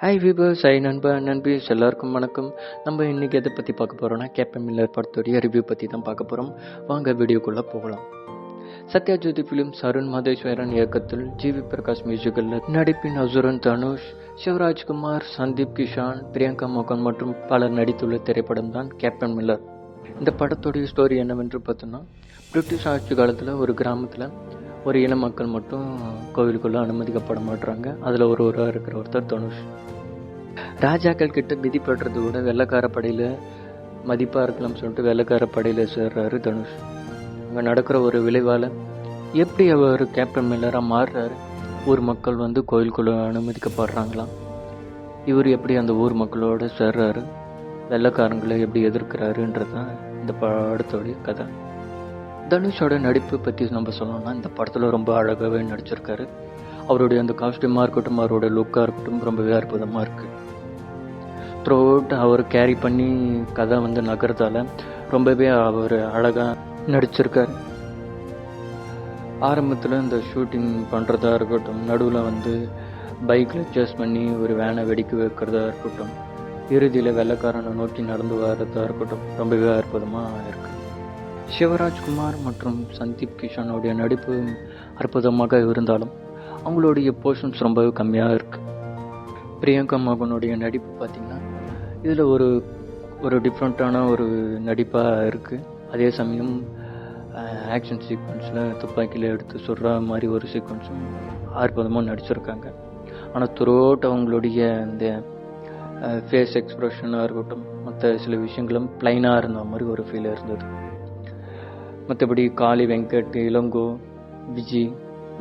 Hi vibers ஐ நண்பா நண்பீஸ். எல்லாருக்கும் வணக்கம். நம்ம இன்னைக்கு எதை பற்றி பார்க்க போகிறோம்னா கேப்டன் மில்லர் படத்துடைய ரிவ்யூ பற்றி தான் பார்க்க போகிறோம் வாங்க வீடியோக்குள்ளே போகலாம். சத்யாஜோதி ஃபிலிம்ஸ் அருண் மாதேஸ்வரன் இயக்கத்தில் ஜிவி பிரகாஷ் மியூசிக்கில் நடிப்பின் அசுரன் தனுஷ் சிவராஜ்குமார் சந்தீப் கிஷான் பிரியங்கா மோகன் மற்றும் பலர் நடித்துள்ள திரைப்படம் தான் கேப்டன் மில்லர். இந்த படத்துடைய ஸ்டோரி என்னவென்று பார்த்தோன்னா பிரிட்டிஷ் ஆட்சி காலத்தில் ஒரு கிராமத்தில் ஒரு இன மக்கள் மட்டும் கோவிலுக்குள்ளே அனுமதிக்கப்பட மாட்டுறாங்க அதில் ஒரு ஒருவராக இருக்கிற ஒருத்தர் தனுஷ். ராஜாக்கள் கிட்ட மிதிப்படுறது கூட வெள்ளக்கார படையில் மதிப்பாக இருக்கலாம்னு சொல்லிட்டு வெள்ளக்கார படையில் சேர்றாரு தனுஷ். அங்கே நடக்கிற ஒரு விளைவால் எப்படி அவர் கேப்டன் மில்லராக மாறுறாரு? ஊர் மக்கள் வந்து கோயிலுக்குள்ளே அனுமதிக்கப்படுறாங்களாம் இவர் எப்படி அந்த ஊர் மக்களோட சேர்றாரு? வெள்ளைக்காரங்களை எப்படி எதிர்க்கிறாருன்றது தான் இந்த படத்தோடைய கதை. தனுஷோட நடிப்பு பற்றி நம்ம சொல்லணும்னா இந்த படத்தில் ரொம்ப அழகாகவே நடிச்சிருக்காரு. அவருடைய அந்த காஸ்டியூமாக இருக்கட்டும் அவரோட லுக்காக இருக்கட்டும் ரொம்பவே அற்புதமாக இருக்குது த்ரூ அவுட் அவர் கேரி பண்ணி கதை வந்து நகர்றதால ரொம்பவே அவர் அழகாக நடிச்சிருக்கார். ஆரம்பத்தில் இந்த ஷூட்டிங் பண்ணுறதா இருக்கட்டும் நடுவில் வந்து பைக்கில் சேஸ் பண்ணி ஒரு வேனை வெடிக்க வைக்கிறதா இருக்கட்டும் இறுதியில் வெள்ளைக்காரனை நோக்கி நடந்து வர்றதா இருக்கட்டும் ரொம்பவே அற்புதமாக இருக்குது சிவராஜ்குமார் மற்றும் சந்தீப் கிஷானுடைய நடிப்பு அற்புதமாக இருந்தாலும் அவங்களுடைய போர்ஷன்ஸ் ரொம்பவே கம்மியாக இருக்குது பிரியங்கா மோகனுடைய நடிப்பு பார்த்திங்கன்னா இதில் ஒரு ஒரு டிஃப்ரெண்ட்டான ஒரு நடிப்பாக இருக்குது அதே சமயம் ஆக்ஷன் சீக்வன்ஸில் துப்பாக்கியில் எடுத்து சொல்கிற மாதிரி ஒரு சீக்வன்ஸும் அற்புதமாக நடிச்சிருக்காங்க. ஆனால் த்ரூஅவுட் அவங்களுடைய இந்த ஃபேஸ் எக்ஸ்ப்ரெஷனாக இருக்கட்டும் மற்ற சில விஷயங்களும் ப்ளைனாக இருந்த மாதிரி ஒரு ஃபீல் இருந்தது. மற்றபடி காளி வெங்கட் இளங்கோ விஜி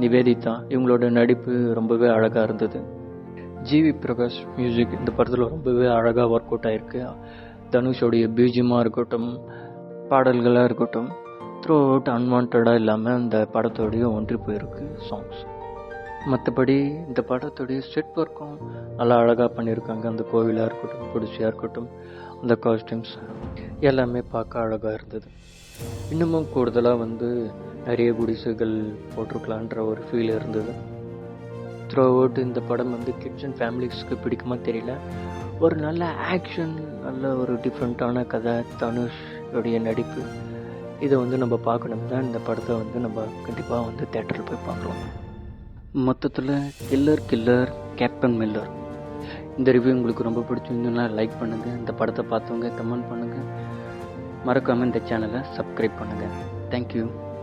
நிவேதிதா இவங்களோட நடிப்பு ரொம்பவே அழகாக இருந்தது. ஜிவி பிரகாஷ் மியூசிக் இந்த படத்தில் ரொம்பவே அழகாக ஒர்க் அவுட் ஆகிருக்கு தனுஷோடைய பீஜமாக இருக்கட்டும் பாடல்களாக இருக்கட்டும் த்ரூ அவுட் அன்வான்டாக இல்லாமல் இந்த படத்தோடைய ஒன்றி போயிருக்கு சாங்ஸ் மற்றபடி இந்த படத்துடைய செட் ஒர்க்கும் நல்லா அழகாக பண்ணியிருக்காங்க. அந்த கோவிலாக இருக்கட்டும் குடிசையாக இருக்கட்டும் அந்த காஸ்டியூம்ஸ் எல்லாமே பார்க்க அழகாக இருந்தது. இன்னமும் கூடுதலாக வந்து நிறைய குடிசைகள் போட்டிருக்கலான்ற ஒரு ஃபீல் இருந்தது. த்ரூ அவுட் இந்த படம் வந்து கிட்ஸ் அண்ட் ஃபேமிலிஸ்க்கு பிடிக்குமா தெரியல. ஒரு நல்ல ஆக்ஷன் நல்ல ஒரு டிஃப்ரெண்ட்டான கதை தனுஷோடைய நடிப்பு. இதை வந்து நம்ம பார்க்கணும்னா இந்த படத்தை வந்து நம்ம கண்டிப்பாக வந்து தேட்டரில் போய் பார்க்கலாம். மொத்தத்தில் கில்லர் கில்லர் கேப்டன் மில்லர் இந்த ரிவ்யூ உங்களுக்கு ரொம்ப பிடிச்சிருந்ததுன்னா லைக் பண்ணுங்கள் இந்த படத்தை பார்த்தவங்க கமெண்ட் பண்ணுங்கள் மறக்காமல் இந்த சேனலை சப்ஸ்கிரைப் பண்ணுங்கள் தேங்க்யூ